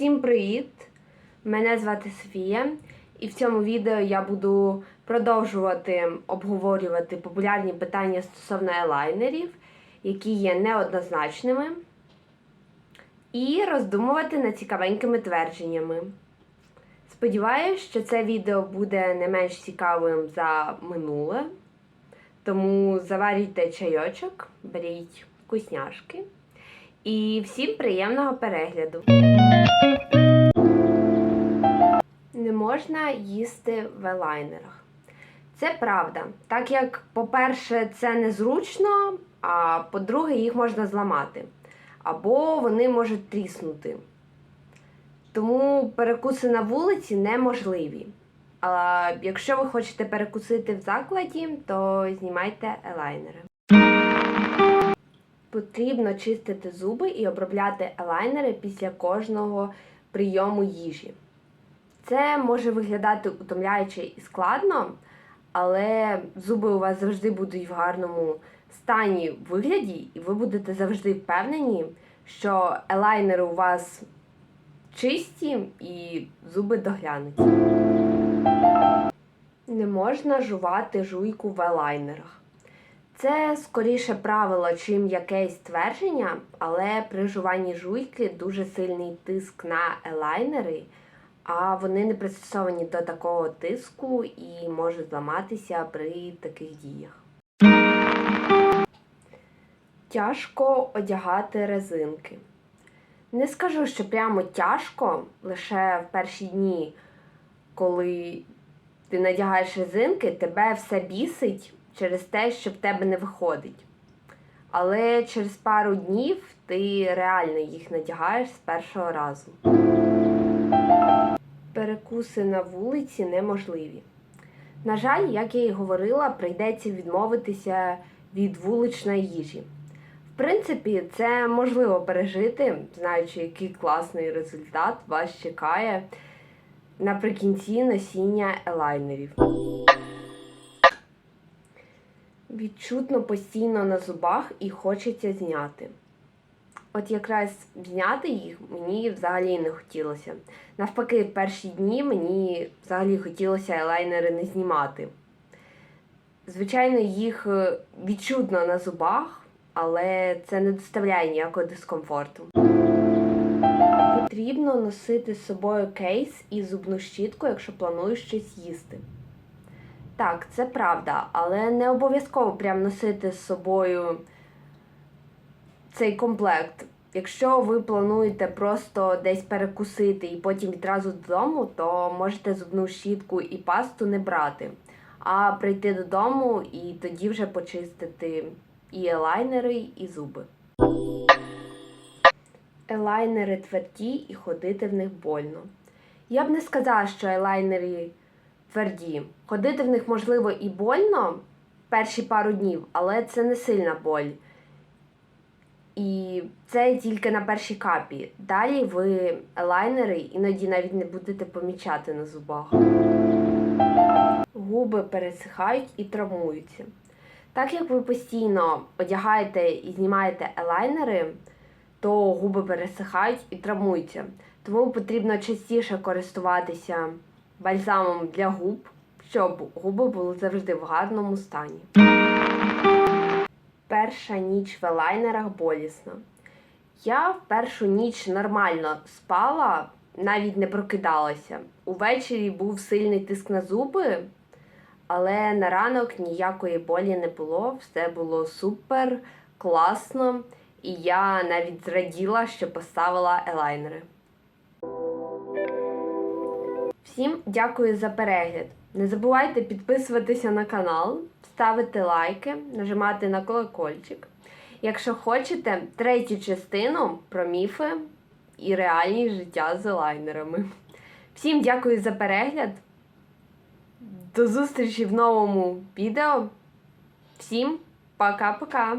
Всім привіт! Мене звати Софія, і в цьому відео я буду продовжувати обговорювати популярні питання стосовно елайнерів, які є неоднозначними, і роздумувати над цікавенькими твердженнями. Сподіваюсь, що це відео буде не менш цікавим за минуле. Тому заварюйте чайочок, беріть вкусняшки. І всім приємного перегляду. Не можна їсти в елайнерах. Це правда. Так як, по-перше, це незручно, а по-друге, їх можна зламати. Або вони можуть тріснути. Тому перекуси на вулиці неможливі. А якщо ви хочете перекусити в закладі, то знімайте елайнери. Потрібно чистити зуби і обробляти елайнери після кожного прийому їжі. Це може виглядати утомляюче і складно, але зуби у вас завжди будуть в гарному стані вигляді, і ви будете завжди впевнені, що елайнери у вас чисті і зуби доглянуті. Не можна жувати жуйку в елайнерах. Це скоріше правило, чим якесь твердження, але при жуванні жуйки дуже сильний тиск на елайнери, а вони не пристосовані до такого тиску і можуть зламатися при таких діях. Тяжко одягати резинки. Не скажу, що прямо тяжко, лише в перші дні, коли ти надягаєш резинки, тебе все бісить через те, що в тебе не виходить. Але через пару днів ти реально їх надягаєш з першого разу. Перекуси на вулиці неможливі. На жаль, як я і говорила, прийдеться відмовитися від вуличної їжі. В принципі, це можливо пережити, знаючи, який класний результат вас чекає наприкінці носіння елайнерів. Відчутно постійно на зубах і хочеться зняти. От якраз зняти їх мені взагалі не хотілося. Навпаки, в перші дні мені взагалі хотілося елайнери не знімати. Звичайно, їх е, відчутно на зубах, але це не доставляє ніякого дискомфорту. Потрібно носити з собою кейс і зубну щітку, якщо плануєш щось їсти. Так, це правда, але не обов'язково прям носити з собою цей комплект. Якщо ви плануєте просто десь перекусити і потім відразу додому, то можете зубну щітку і пасту не брати, а прийти додому і тоді вже почистити і елайнери, і зуби. Елайнери тверді і ходити в них больно. Я б не сказала, що елайнери тверді. Ходити в них можливо і больно перші пару днів, але це не сильна боль. І це тільки на першій капі. Далі ви елайнери іноді навіть не будете помічати на зубах. Губи пересихають і травмуються. Так як ви постійно одягаєте і знімаєте елайнери, то губи пересихають і травмуються. Тому потрібно частіше користуватися бальзамом для губ, щоб губи були завжди в гарному стані. Перша ніч в елайнерах болісна. Я в першу ніч нормально спала, навіть не прокидалася. Увечері був сильний тиск на зуби, але на ранок ніякої болі не було. Все було супер, класно, і я навіть зраділа, що поставила елайнери. Всім дякую за перегляд. Не забувайте підписуватися на канал, ставити лайки, нажимати на колокольчик. Якщо хочете третю частину про міфи і реальність життя з елайнерами. Всім дякую за перегляд. До зустрічі в новому відео. Всім пока-пока!